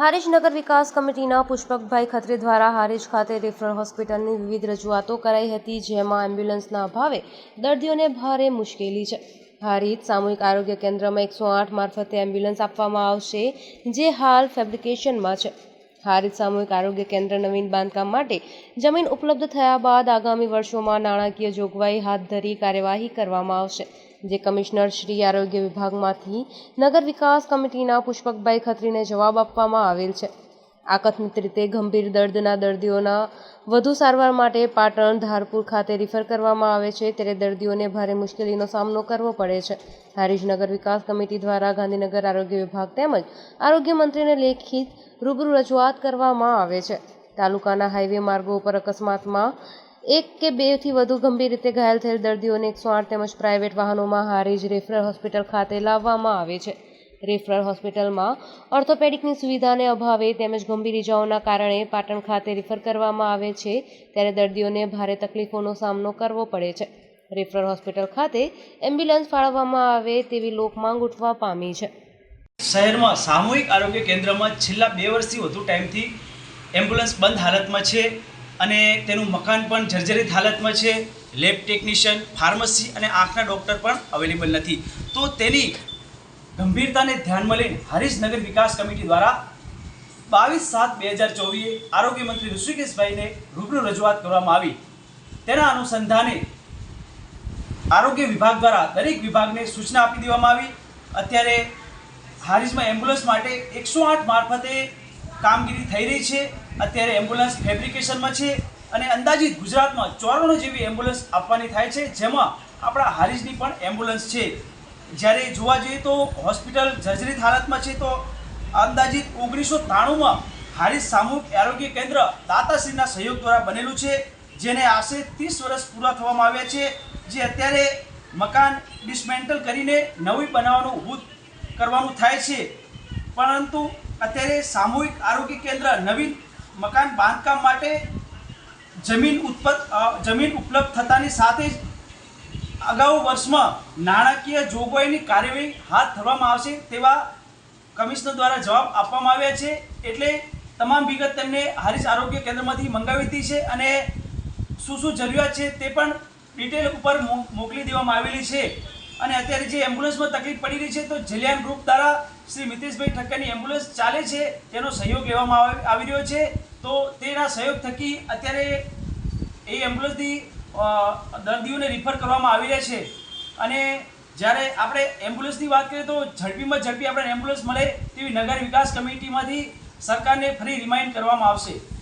હારીજ નગર વિકાસ કમિટીના પુષ્પકભાઈ ખત્રી દ્વારા હારીજ ખાતે રેફરલ હોસ્પિટલની વિવિધ રજૂઆતો કરાઈ હતી, જેમાં એમ્બ્યુલન્સના અભાવે દર્દીઓને ભારે મુશ્કેલી છે. હારીજ સામૂહિક આરોગ્ય કેન્દ્રમાં એકસો આઠ મારફતે એમ્બ્યુલન્સ આપવામાં આવશે, જે હાલ ફેબ્રિકેશનમાં છે. હારીજ સામૂહિક આરોગ્ય કેન્દ્ર નવીન બાંધકામ માટે જમીન ઉપલબ્ધ થયા બાદ આગામી વર્ષોમાં નાણાકીય જોગવાઈ હાથ ધરી કાર્યવાહી કરવામાં આવશે. જે કમિશનર શ્રી આરોગ્ય વિભાગમાંથી નગર વિકાસ કમિટીના પુષ્પકભાઈ ખત્રીને જવાબ આપવામાં આવેલ છે. આકસ્મિક રીતે ગંભીર દર્દના દર્દીઓના વધુ સારવાર માટે પાટણ ધારપુર ખાતે રિફર કરવામાં આવે છે ત્યારે દર્દીઓને ભારે મુશ્કેલીનો સામનો કરવો પડે છે. હારીજનગર વિકાસ કમિટી દ્વારા ગાંધીનગર આરોગ્ય વિભાગ તેમજ આરોગ્ય મંત્રીને લેખિત રૂબરૂ રજૂઆત કરવામાં આવે છે. તાલુકાના હાઈવે માર્ગો ઉપર અકસ્માતમાં એક કે બેથી વધુ ગંભીર રીતે ઘાયલ થયેલ દર્દીઓને એકસો આઠ તેમજ પ્રાઇવેટ વાહનોમાં હારીજ રેફરલ હોસ્પિટલ ખાતે લાવવામાં આવે છે. રેફરલ હોસ્પિટલમાં ઓર્થોપેડિકની સુવિધાને અભાવે તેમજ ગંભીર ઇજાઓના કારણે પાટણ ખાતે રિફર કરવામાં આવે છે ત્યારે દર્દીઓને ભારે તકલીફોનો સામનો કરવો પડે છે. રેફરલ હોસ્પિટલ ખાતે એમ્બ્યુલન્સ ફાળવવામાં આવે તેવી લોકમાંગ ઉઠવા પામી છે. શહેરમાં સામૂહિક આરોગ્ય કેન્દ્રમાં છેલ્લા બે વર્ષથી વધુ ટાઈમથી એમ્બ્યુલન્સ બંધ હાલતમાં છે. અને તેનું મકાન પણ જર્જરિત હાલતમાં છે. લેબ ટેકનિશિયન ફાર્મસી અને આંખના ડૉક્ટર પણ અવેલેબલ નથી. તો તેની ગંભીરતાને ધ્યાનમાં લઈને હરીશનગર વિકાસ કમિટી દ્વારા બાવીસ સાત બે હજાર ચોવીસે આરોગ્ય મંત્રી ઋષિકેશભાઈને રૂબરૂ રજૂઆત કરવામાં આવી. તેના અનુસંધાને આરોગ્ય વિભાગ દ્વારા દરેક વિભાગને સૂચના આપી દેવામાં આવી. અત્યારે હારીજમાં એમ્બ્યુલન્સ માટે એકસો આઠ મારફતે કામગીરી થઈ રહી છે. અત્યારે એમ્બ્યુલન્સ ફેબ્રિકેશનમાં છે અને અંદાજિત ગુજરાતમાં ચોરાણું જેવી એમ્બ્યુલન્સ આપવાની થાય છે, જેમાં આપણા હારીજની પણ એમ્બ્યુલન્સ છે. જ્યારે જોવા જઈએ તો હોસ્પિટલ જર્જરિત હાલતમાં છે તો અંદાજિત ઓગણીસો ત્રાણુંમાં હારીજ સામૂહિક આરોગ્ય કેન્દ્ર દાતાશ્રીના સહયોગ દ્વારા બનેલું છે, જેને આશરે ત્રીસ વર્ષ પૂરા થવામાં આવ્યા છે, જે અત્યારે મકાન ડિસમેન્ટલ કરીને નવી બનાવવાનું ઊભું કરવાનું થાય છે. પરંતુ અત્યારે સામૂહિક આરોગ્ય કેન્દ્ર નવીન મકાન બાંધકામ માટે જમીન ઉત્પત જમીન ઉપલબ્ધ થતાની સાથે જ અગાઉ વર્ષમાં નાણાકીય જોગવાઈની કાર્યવાહી હાથ ધરવામાં આવશે તેવા કમિશનર દ્વારા જવાબ આપવામાં આવ્યા છે. એટલે તમામ વિગત તેમને હારીસ આરોગ્ય કેન્દ્રમાંથી મંગાવી હતી છે અને શું શું જરૂરિયાત છે તે પણ ડિટેલ ઉપર મોકલી દેવામાં આવેલી છે. અને અત્યારે જે એમ્બ્યુલન્સમાં તકલીફ પડી રહી છે તો જલિયાન ગ્રુપ દ્વારા શ્રી મિતેશભાઈ ઠક્કરની એમ્બ્યુલન્સ ચાલે છે, તેનો સહયોગ લેવામાં આવી- રહ્યો છે. તો તેના સહયોગ થકી અત્યારે એ એમ્બ્યુલન્સથી દર્દીઓને રિફર કરવામાં આવી રહ્યા છે. અને જ્યારે આપણે એમ્બ્યુલન્સની વાત કરીએ તો ઝડપીમાં ઝડપી આપણે એમ્બ્યુલન્સ મળે તેવી નગર વિકાસ કમિટીમાંથી સરકારને ફરી રિમાઇન્ડ કરવામાં આવશે.